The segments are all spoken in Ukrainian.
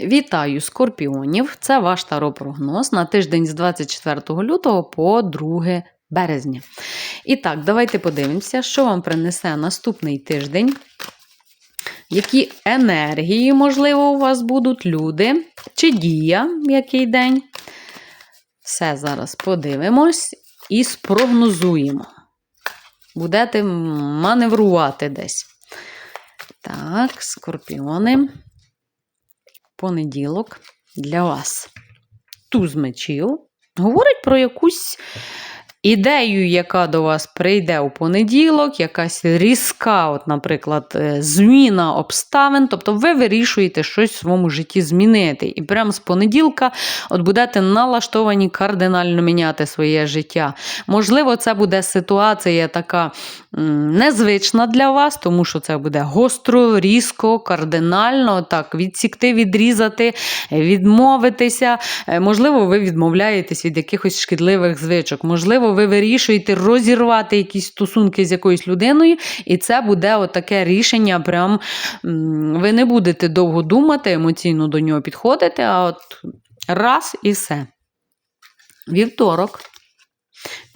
Вітаю скорпіонів! Це ваш таропрогноз на тиждень з 24 лютого по 2 березня. І так, давайте подивимося, що вам принесе наступний тиждень. Які енергії, можливо, у вас будуть люди, чи дія, який день. Все зараз подивимось і спрогнозуємо. Будете маневрувати десь. Так, скорпіони. Понеділок для вас. Туз мечів. Говорить про якусь ідею, яка до вас прийде у понеділок, якась різка, от, наприклад, е, зміна обставин. Тобто ви вирішуєте щось в своєму житті змінити. І прямо з понеділка от будете налаштовані кардинально міняти своє життя. Можливо, це буде ситуація така незвична для вас, тому що це буде гостро, різко, кардинально, так, відсікти, відрізати, відмовитися. Е, Можливо, ви відмовляєтесь від якихось шкідливих звичок. Можливо, ви вирішуєте розірвати якісь стосунки з якоюсь людиною, і це буде отаке рішення. Прям ви не будете довго думати, емоційно до нього підходити, а от раз і все. Вівторок.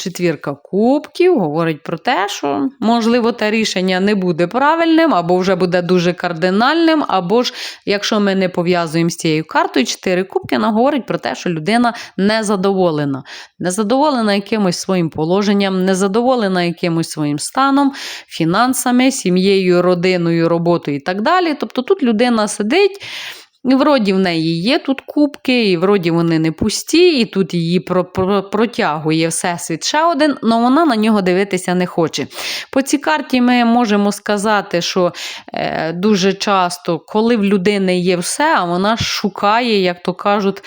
Четвірка кубків говорить про те, що, можливо, те рішення не буде правильним, або вже буде дуже кардинальним, або ж, якщо ми не пов'язуємо з цією картою, чотири кубки, вона говорить про те, що людина незадоволена. Незадоволена якимось своїм положенням, незадоволена якимось своїм станом, фінансами, сім'єю, родиною, роботою і так далі. Тобто тут людина сидить. І вроді в неї є тут кубки, і вроді вони не пусті, і тут її про- про- протягує всесвіт ще один, але вона на нього дивитися не хоче. По цій карті ми можемо сказати, що е, дуже часто, коли в людини є все, а вона шукає, як то кажуть,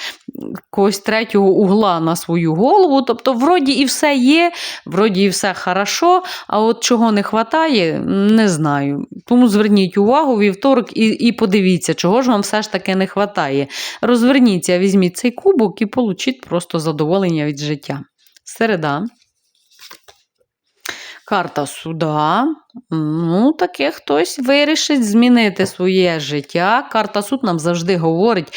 когось третього угла на свою голову. Тобто, вроді і все є, вроді і все хорошо, а от чого не вистачає, не знаю. Тому зверніть увагу вівторок і, і подивіться, чого ж вам все ж таки не вистачає. Розверніться, візьміть цей кубок і получіть просто задоволення від життя. Середа. Карта суда. Ну, таке хтось вирішить змінити своє життя. Карта суд нам завжди говорить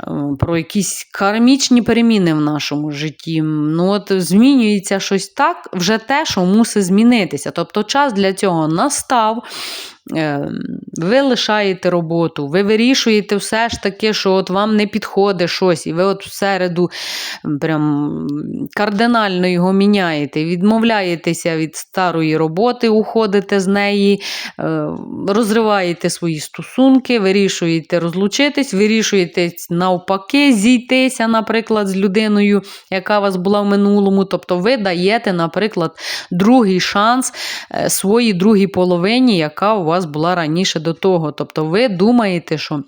е, про якісь кармічні переміни в нашому житті. Ну, от змінюється щось так, вже те, що мусить змінитися. Тобто час для цього настав. Е, Ви лишаєте роботу, ви вирішуєте все ж таки, що от вам не підходить щось, і ви от в середу прям кардинально його міняєте, відмовляєтеся від старої роботи, уходите з неї, е, розриваєте свої стосунки, вирішуєте розлучитись, вирішуєте навпаки зійтися, наприклад, з людиною, яка вас була в минулому. Тобто ви даєте, наприклад, другий шанс е, своїй другій половині, яка у вас була раніше до того. Тобто ви думаєте, що.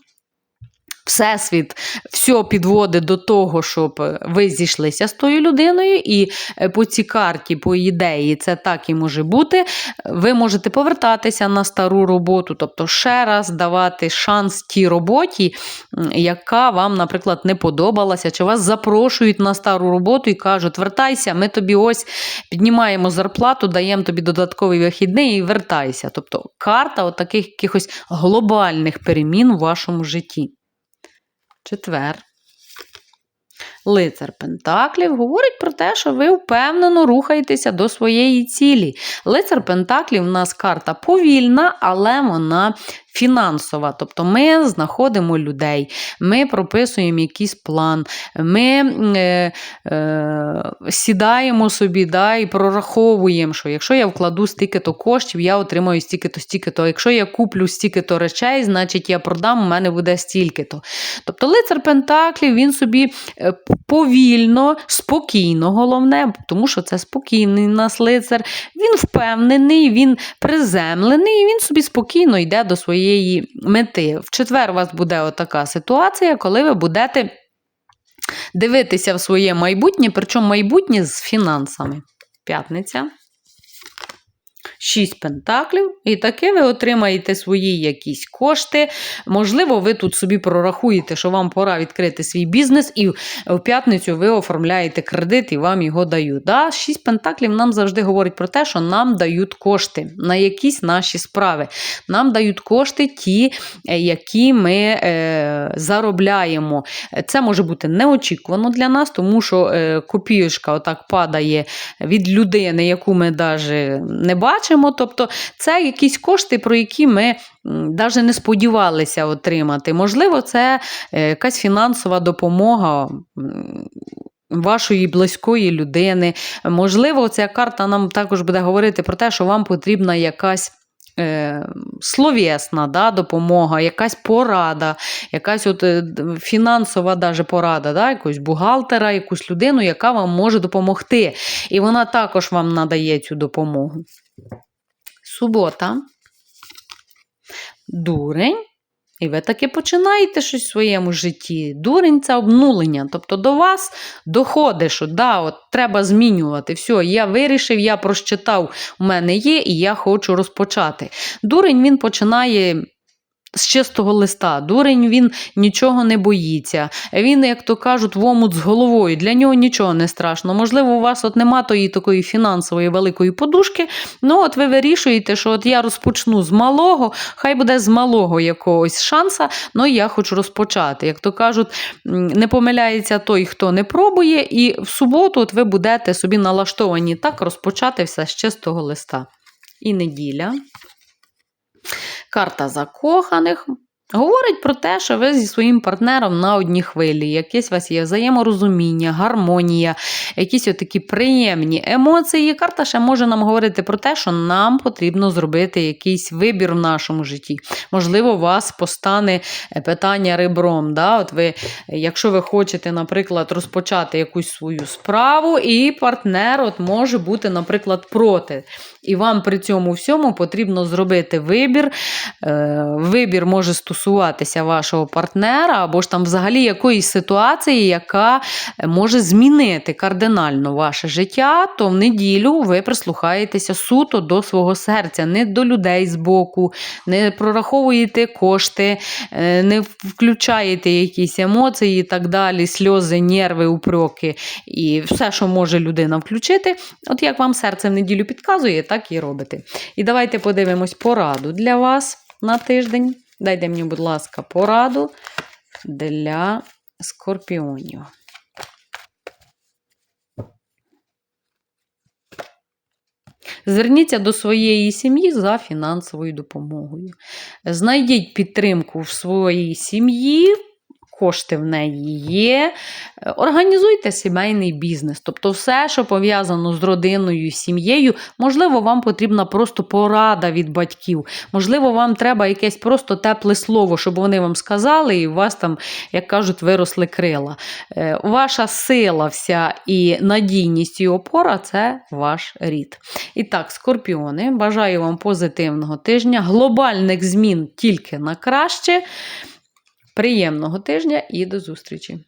Всесвіт все підводить до того, щоб е, ви зійшлися з тою людиною, і е, по цій карті, по ідеї, це так і може бути. Ви можете повертатися на стару роботу, тобто ще раз давати шанс тій роботі, яка вам, наприклад, не подобалася, чи вас запрошують на стару роботу і кажуть, вертайся, ми тобі ось піднімаємо зарплату, даємо тобі додатковий вихідний і вертайся. Тобто карта от таких якихось глобальних перемін у вашому житті. Четвер. Лицар Пентаклів говорить про те, що ви впевнено рухаєтеся до своєї цілі. Лицар Пентаклів у нас карта повільна, але вона фінансова. Тобто ми знаходимо людей, ми прописуємо якийсь план, ми е, е, сідаємо собі да, і прораховуємо, що якщо я вкладу стільки-то коштів, я отримаю стільки-то, стільки-то. Якщо я куплю стільки-то речей, значить я продам, у мене буде стільки-то. Тобто лицар Пентаклів він собі е, повільно, спокійно, головне, тому що це спокійний наслицар. нас лицар. Він впевнений, він приземлений, і він собі спокійно йде до своєї мети. В четвер у вас буде отака ситуація, коли ви будете дивитися в своє майбутнє, причому майбутнє з фінансами. П'ятниця. 6 пентаклів, і таки ви отримаєте свої якісь кошти. Можливо, ви тут собі прорахуєте, що вам пора відкрити свій бізнес, і в п'ятницю ви оформляєте кредит і вам його дають. Да? 6 пентаклів нам завжди говорить про те, що нам дають кошти на якісь наші справи. Нам дають кошти ті, е, які ми е, заробляємо. Це може бути неочікувано для нас, тому що е, копійочка отак падає від людини, яку ми навіть не бачимо. Тобто це якісь кошти, про які ми навіть не сподівалися отримати. Можливо, це е, якась фінансова допомога. Вашої близької людини. Можливо, ця карта нам також буде говорити про те, що вам потрібна якась е, словесна да, допомога, якась порада, якась от, е, фінансова даже порада, да, якогось бухгалтера, якусь людину, яка вам може допомогти. І вона також вам надає цю допомогу. Субота. Дурень. І ви таки починаєте щось в своєму житті. Дурень це обнулення. Тобто до вас доходить, що да, от треба змінювати. Все, я вирішив, я прочитав, у мене є, і я хочу розпочати. Дурень він починає. З чистого листа. Дурень він нічого не боїться. Він, як то кажуть, в омут з головою. Для нього нічого не страшно. Можливо, у вас от нема тої такої фінансової великої подушки. Ну, от ви вирішуєте, що от я розпочну з малого, хай буде з малого якогось шанса, але я хочу розпочати. Як то кажуть, не помиляється той, хто не пробує, і в суботу от ви будете собі налаштовані так розпочати все з чистого листа. І неділя. Карта закоханих. Говорить про те, що ви зі своїм партнером на одній хвилі, якесь у вас є взаєморозуміння, гармонія, якісь такі приємні емоції. Карта ще може нам говорити про те, що нам потрібно зробити якийсь вибір в нашому житті. Можливо, у вас постане е, питання ребром. Да? От ви, якщо ви хочете, наприклад, розпочати якусь свою справу, і партнер от може бути, наприклад, проти. І вам при цьому всьому потрібно зробити вибір. Е, Вибір може стосуватися вашого партнера, або ж там взагалі якоїсь ситуації, яка може змінити кардинально ваше життя, то в неділю ви прислухаєтеся суто до свого серця, не до людей з боку, не прораховуєте кошти, е, не включаєте якісь емоції і так далі, сльози, нерви, упреки і все, що може людина включити. От як вам серце в неділю підказує, так і робите. І давайте подивимось пораду для вас на тиждень. Дайте мені, будь ласка, пораду для скорпіонів. Зверніться до своєї сім'ї за фінансовою допомогою. Знайдіть підтримку в своїй сім'ї, кошти в неї є. Організуйте сімейний бізнес. Тобто, все, що пов'язано з родиною, сім'єю, можливо, вам потрібна просто порада від батьків. Можливо, вам треба якесь просто тепле слово, щоб вони вам сказали, і у вас там, як кажуть, виросли крила. Е, Ваша сила вся і надійність і опора це ваш рід. І так, скорпіони, бажаю вам позитивного тижня, глобальних змін тільки на краще. Приємного тижня і до зустрічі!